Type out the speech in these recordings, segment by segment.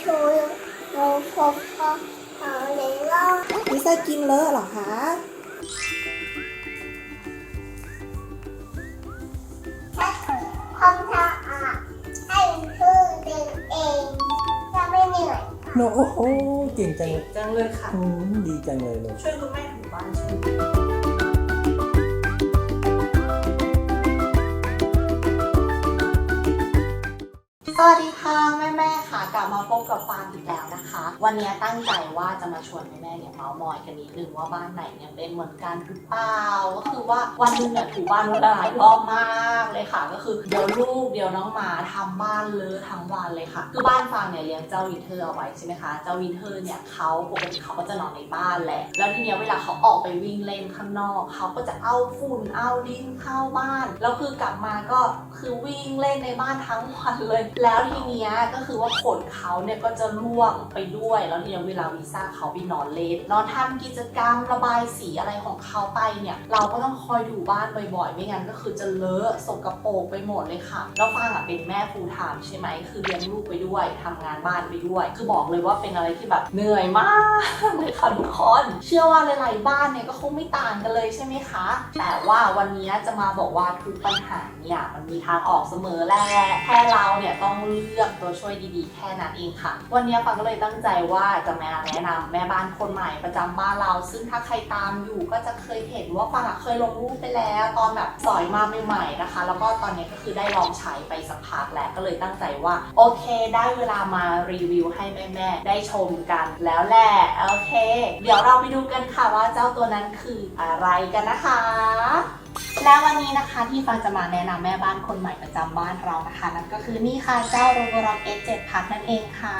โชว์เราพบเขาเขาเลยว่าลิซ่ากินเลอะเหรอคะแค่ความสะอาดให้คือเป็นเองจะไม่เหนื่อยโนโอ้โหเก่งจังเลยจังเลยค่ะ ดีจังเลยเลยช่วยคุณแม่ถูบ้านช่ไห สวัสดีค่ะแม่แม่ ๆ ค่ะ กลับมาพบกับฟางอีกแล้ว วันนี้ตั้งใจว่าจะมาชวนแม่แม่ๆเนี่ยเมาส์มอยกันนิดนึงว่าบ้านไหนเนี่ยเป็นเหมือนกันหรือเปล่าก็คือว่าวันหนึงเนี่ยถูบ้านวันละหลายรอบมากเลยค่ะ ก็คือเดี๋ยวลูกเดี๋ยวน้องหมาทำบ้านเลอะทั้งวันเลยค่ะ คือบ้านฟางเนี่ยเลี้ยงเจ้าวินเทอร์เอาไว้ใช่ไหมคะเจ้าวินเทอร์เนี่ยเขาปกติเขาก็จะนอนในบ้านแหละแล้วทีเนี้ยเวลาเขาออกไปวิ่งเล่นข้างนอกเขาก็จะเอาฝุ่นเอาดินเข้าบ้านแล้วคือกลับมาก็คือวิ่งเล่นในบ้านทั้งวันเลย แล้วทีเนี้ยก็คือว่าขนเขาเนี่ยก็จะร่วงไปด้วย แล้วทีนี้เวลาวีซ่าเขาไปนอนเล่นนอนทำกิจกรรมระบายสีอะไรของเขาไปเนี่ย เราก็ต้องคอยดูบ้านบ่อยๆ ไม่งั้นก็คือจะเลอะสกปรกไปหมดเลยค่ะ แล้วฟางอะเป็นแม่ฟูลไทม์ใช่ไหม คือเลี้ยงลูกไปด้วยทำงานบ้านไปด้วย คือบอกเลยว่าเป็นอะไรที่แบบเหนื่อยมากเลยค่ะทุกคน เชื่อว่าหลายๆบ้านเนี่ยก็คงไม่ต่างกันเลยใช่ไหมคะ แต่ว่าวันนี้จะมาบอกว่าทุกปัญหาเนี่ยมันมีทางออกเสมอแหละแค่เราเนี่ยต้องเลือกตัวช่วยดีๆ แค่นั้นเองค่ะ วันนี้ฟังก็เลยตั้ง้งใจว่าจะมาแนะนำแม่บ้านคนใหม่ประจำบ้านเรา ซึ่งถ้าใครตามอยู่ก็จะเคยเห็นว่าฟังเคยลงรูปไปแล้ว ตอนแบบสอยมาใหม่ๆนะคะ แล้วก็ตอนนี้ก็คือได้ลองใช้ไปสักพักแล้วก็เลยตั้งใจว่า โอเค ได้เวลามารีวิวให้แม่ๆได้ชมกันแล้วแหละโอเค เดี๋ยวเราไปดูกันค่ะว่าเจ้าตัวนั้นคืออะไรกันนะคะ และวันนี้นะคะที่ฟังจะมาแนะนำแม่บ้านคนใหม่ประจำบ้านเรานะคะนั่นก็คือนี่ค่ะเจ้าโรบรอก S7 พัทนั่นเองค่ะ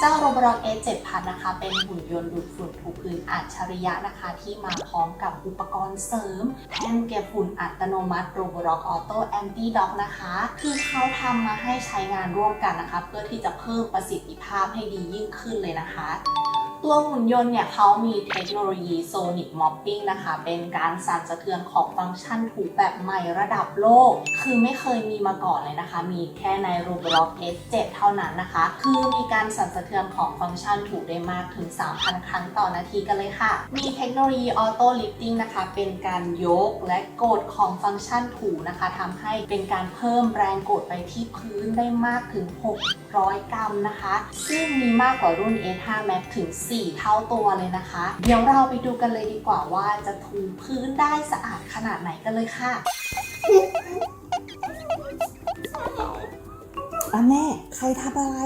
เจ้าโรบรอก S7 พัทนะคะ เป็นหุ่นยนต์ดูดฝุ่นถูพื้นอัจฉริยะนะคะ ที่มาพร้อมกับอุปกรณ์เสริม แท่นเก็บฝุ่นอัตโนมัติโรบรอกออโต้แอนตี้ด็อกนะคะ คือเขาทำมาให้ใช้งานร่วมกันนะคะ เพื่อที่จะเพิ่มประสิทธิภาพให้ดียิ่งขึ้นเลยนะคะ ตัวหุ่นยนต์เนี่ยเขามีเทคโนโลยี Sonic Mopping นะคะ เป็นการสั่นสะเทือนของฟังก์ชันถูแบบใหม่ระดับโลก คือไม่เคยมีมาก่อนเลยนะคะ มีแค่ใน Roblox S7 เท่านั้นนะคะ คือมีการสั่นสะเทือนของฟังก์ชันถูได้มากถึง 3,000 ครั้งต่อนาทีกันเลยค่ะ มีเทคโนโลยี Auto Lifting นะคะ เป็นการยกและกดของฟังก์ชันถูนะคะทำให้เป็นการเพิ่มแรงกดไปที่พื้นได้มากถึง 600 กรัมนะคะ ซึ่งมีมากกว่ารุ่น S5 Max ถึง4 เท่าตัวเลยนะคะ เดี๋ยวเราไปดูกันเลยดีกว่าว่าจะถูพื้นได้สะอาดขนาดไหนกันเลยค่ะอะแม่ ใครทำอะไร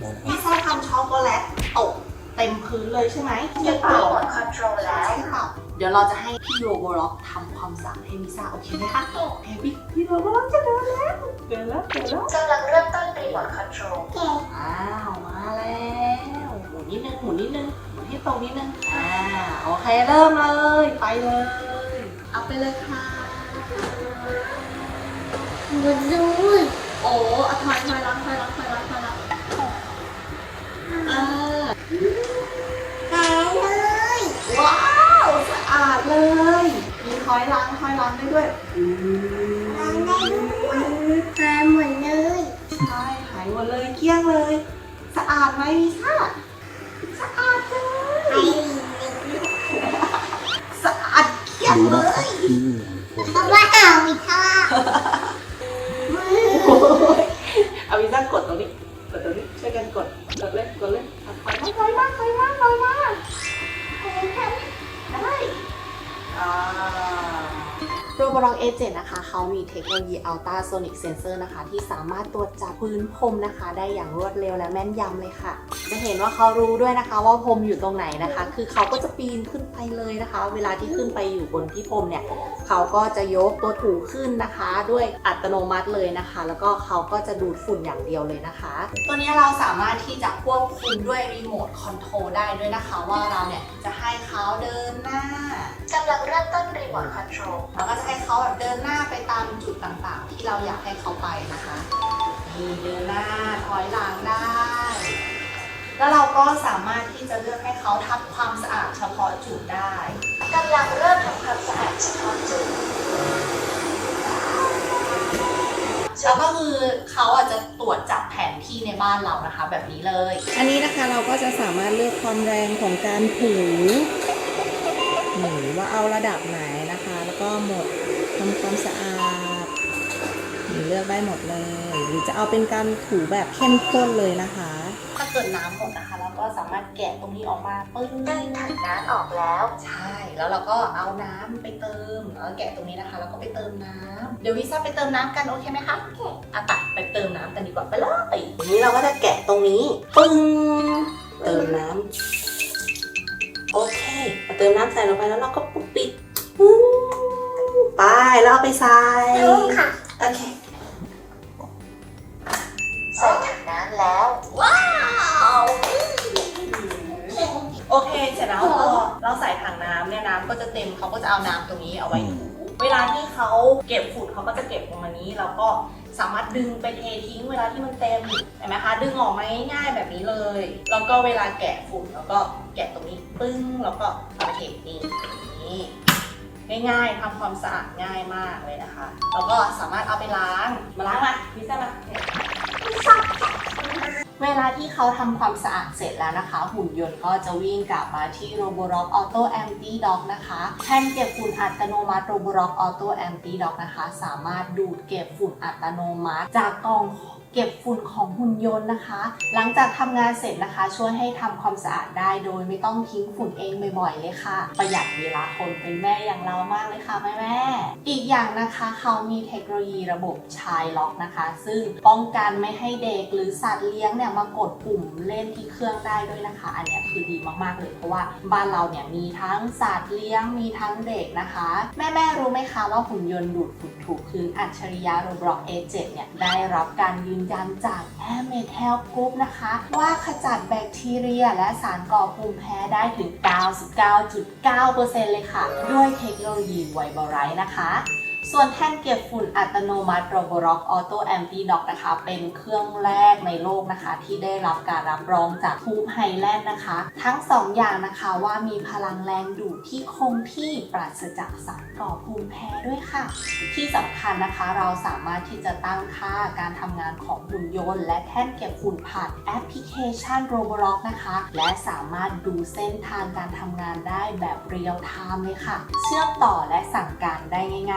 นั่นลิซ่าทำช็อกโกแลตตกเต็มพื้นเลยใช่ไหมใช่เปล่าคอนโทรลแล้วใช่เปล่าเดี๋ยวเราจะให้พี่โรโบล็อกทำความสะอาดให้ลิซ่าโอเคไหมคะโอเคพี่พี่โรโบล็อกจะเดินแล้ว เดินแล้ว เดินแล้วกำลังเริ่มต้นรีโมทคอนโทรลเก่งอ้า ตรงนิดนึงอ่าโอเคเริ่มเลย ไปเลย เอาไปเลยค่ะดูดูโอ้อะถอยถอยหลังถอยหลังถอยหลังถอยหลังอ่าหายเลยว้าวสะอาดเลย มีถอยหลังถอยหลังได้ด้วยอืมหายได้ด้วยหายหมดเลยใช่หายหมดเลยเกลี้ยงเลย สะอาดไหมลิซ่าสะอาดเล หาย ย สะอาดเกลี้ยดูเลนะครับยอืมเพราะว่าเอาไม่ชอบโอ้ยเอาวิซ่ากดตรงนี้ กดตรงนี้ ช่วยกันกด กดเลยกดเลยอะถอยมาถอยมาถอยมาถอยมาได้อ่าโรบอลอง A7 นะคะเขามีเทคโนโลยี Ultra Sonic Sensor นะคะ ที่สามารถตรวจจับพื้นพรมนะคะ ได้อย่างรวดเร็วและแม่นยำเลยค่ะ จะเห็นว่าเขารู้ด้วยนะคะ ว่าพรมอยู่ตรงไหนนะคะ คือเขาก็จะปีนขึ้นไปเลยนะคะ เวลาที่ขึ้นไปอยู่บนที่พรมเนี่ยเขาก็จะยกตัวถูขึ้นนะคะ ด้วยอัตโนมัติเลยนะคะ แล้วก็เขาก็จะดูดฝุ่นอย่างเดียวเลยนะคะ ตัวนี้เราสามารถที่จะควบคุมด้วยรีโมทคอนโทรลได้ด้วยนะคะ ว่าเราเนี่ยจะให้เขาเดินหน้ากำลังเริ่มต้นรีโมทคอนโทรลเราก็จะให้เขาแบบเดินหน้าไปตามจุดต่างๆ ที่เราอยากให้เขาไปนะคะนี่เดินหน้าถอยหลังได้ แล้วเราก็สามารถที่จะเลือกให้เขาทำความสะอาดเฉพาะจุดได้กำลังเริ่มทำความสะอาดเฉพาะจุดแล้วก็คือเขาอาจจะตรวจจับแผนที่ในบ้านเรานะคะ แบบนี้เลย อันนี้นะคะเราก็จะสามารถเลือกความแรงของการถู หรือว่าเอาระดับไหนนะคะ แล้วก็หมดทำความสะอาดนี่เลือกได้หมดเลย หรือจะเอาเป็นการถูแบบเข้มข้นเลยนะคะ ถ้าเกิดน้ำหมดนะคะเราก็สามารถแกะตรงนี้ออกมาปึ้งดึงถังน้ำออกแล้ว ใช่ แล้วเราก็เอาน้ำไปเติมแล้วแกะตรงนี้นะคะแล้วก็ไปเติมน้ำเดี๋ยววิซ่าไปเติมน้ำกันโอเคไหมคะโอเคอะตัดไปเติมน้ำกันดีกว่าไปเลยทีนี้เราก็จะแกะตรงนี้ปึ้งเติมน้ำโอ เคพอเติมน้ำใส่ลงไปแล้วเราก็ปุ๊บปิดปึ้งไปแล้วเอาไปใส่รู้ค่ะโอเคใส่ถังน้ำแล้ว ว้าวโอเคเสร็จแล้วพอเราใส่ถังน้ำเนี่ยน้ำก็จะเต็มเขาก็จะเอาน้ำตรงนี้เอาไว้ถูเวลาที่เขาเก็บฝุ่นเขาก็จะเก็บตรงนี้แล้วก็ สามารถดึงไปเททิ้งเวลาที่มันเต็มเห็นไหมคะ ดึงออกมาง่ายๆแบบนี้เลย แล้วก็เวลาแกะฝุ่นแล้วก็แกะตรงนี้ปึ้งแล้วก็เอาไปเทนี่นี่ง่ายๆทำความสะอาดง่ายมากเลยนะคะ แล้วก็สามารถเอาไปล้าง มาล้างมาพิซซ่ามา เวลาที่เขาทำความสะอาดเสร็จแล้วนะคะ หุ่นยนต์ก็จะวิ่งกลับมาที่ Roborock Auto Empty Dock นะคะแท่นเก็บฝุ่นอัตโนมัติ Roborock Auto Empty Dock นะคะ สามารถดูดเก็บฝุ่นอัตโนมัติ จากกล่อง เก็บฝุ่นของหุ่นยนต์นะคะ หลังจากทำงานเสร็จนะคะ ช่วยให้ทำความสะอาดได้โดยไม่ต้องทิ้งฝุ่นเองบ่อยๆเลยค่ะ ประหยัดเวลาคนเป็นแม่อย่างเรามากเลยค่ะแม่แม่อีกอย่างนะคะเขามีเทคโนโลยีระบบชายล็อกนะคะ ซึ่งป้องกันไม่ให้เด็กหรือสัตว์เลี้ยงเนี่ยมากดปุ่มเล่นที่เครื่องได้ด้วยนะคะ อันนี้คือดีมากๆเลยเพราะว่าบ้านเราเนี่ยมีทั้งสัตว์เลี้ยงมีทั้งเด็กนะคะ แม่ๆรู้ไหมคะว่าหุ่นยนต์ดูดฝุ่นถูกคืนอัจฉริยะ Roblox A7 เนี่ยได้รับการยืนยันจาก a m e d Health Group นะคะ ว่าขจัดแบคทีเรีย และสารก่อภูมิแพ้ได้ถึง 99.9%เลยค่ะ ด้วยเทคโนโลยีไวบอไรนะคะ ส่วนแท่นเก็บฝุ่นอัตโนมัติ Roborock Auto Empty Dock นะคะ เป็นเครื่องแรกในโลกนะคะ ที่ได้รับการรับรองจากทูบไฮแลนด์นะคะ ทั้ง 2 อย่างนะคะว่ามีพลังแรงดูดที่คงที่ปราศจากสารก่อภูมิแพ้ด้วยค่ะ ที่สำคัญนะคะเราสามารถที่จะตั้งค่าการทำงานของหุ่นยนต์ และแท่นเก็บฝุ่นผ่านแอปพลิเคชัน Roborock นะคะ และสามารถดูเส้นทางการทำงานได้แบบเรียลไทม์เลยค่ะ เชื่อมต่อและสั่ง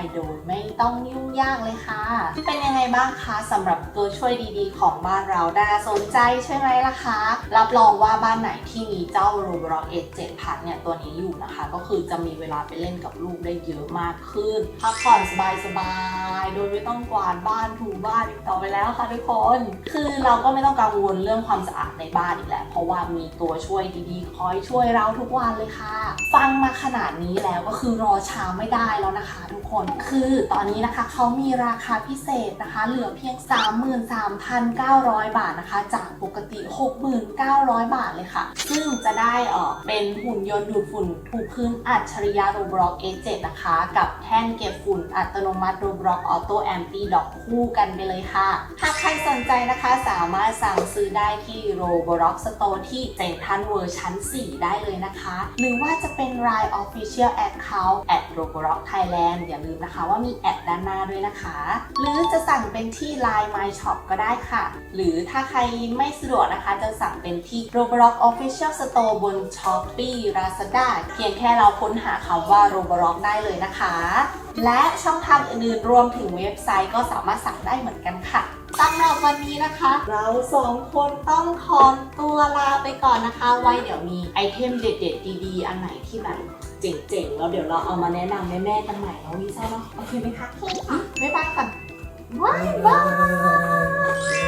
ารได้ง่ายโดยไม่ต้องยุ่งยากเลยค่ะ เป็นยังไงบ้างคะสำหรับตัวช่วยดีๆ ของบ้านเราน่าสนใจใช่ไหมล่ะคะ รับรองว่าบ้านไหนที่มีเจ้า Roborock Edge 7,000เนี่ยตัวนี้อยู่นะคะ ก็คือจะมีเวลาไปเล่นกับลูกได้เยอะมากขึ้นพักผ่อนสบายๆโดยไม่ต้องกวาดบ้านถูบ้านอีกต่อไปแล้วค่ะทุกคน คือเราก็ไม่ต้องกังวลเรื่องความสะอาดในบ้านอีกแล้วเพราะว่ามีตัวช่วยดีๆ คอยช่วยเราทุกวันเลยค่ะ ฟังมาขนาดนี้แล้วก็คือรอช้าไม่ได้แล้วนะคะ ทุกคนคือตอนนี้นะคะเขามีราคาพิเศษนะคะ เหลือเพียง 33,900 บาทนะคะ จากปกติ 6,900 บาทเลยค่ะ ซึ่งจะได้เออเป็นหุ่นยนต์ดูดฝุ่นถูกพื้นอัจฉริยะ Roblox A7 นะคะ กับแท่นเก็บฝุ่นอัตโนมัติ Roblox Auto Empty Dock คู่กันไปเลยค่ะ หากใครสนใจนะคะสามารถสั่งซื้อได้ที่ Roblox Store ที่เซ็นทรัลเวอร์ชัน4 ได้เลยนะคะ หรือว่าจะเป็น Line Official Account at Roblox Thailand อย่าลืมนะคะ ว่ามีแอดด้านหน้าด้วยนะคะ หรือจะสั่งเป็นที่ Line My Shop ก็ได้ค่ะ หรือถ้าใครไม่สะดวกนะคะจะสั่งเป็นที่ Roblox Official Store บน Shopee Lazada เพียงแค่เราค้นหาคำว่า Roblox ได้เลยนะคะ และช่องทางอื่นๆรวมถึงเว็บไซต์ก็สามารถสั่งได้เหมือนกันค่ะสำหรับวันนี้นะคะ เราสองคนต้องขอตัวลาไปก่อนนะคะ ไว้เดี๋ยวมีไอเทมเด็ด ๆ ดีๆ อันไหนที่แบบ เจ๋งๆ แล้วเดี๋ยวเราเอามาแนะนำแม่ๆกันใหม่เนาะวิซ่าเนาะโอเคไหมคะโอเคค่ะบ๊ายบายค่ะบ๊ายบาย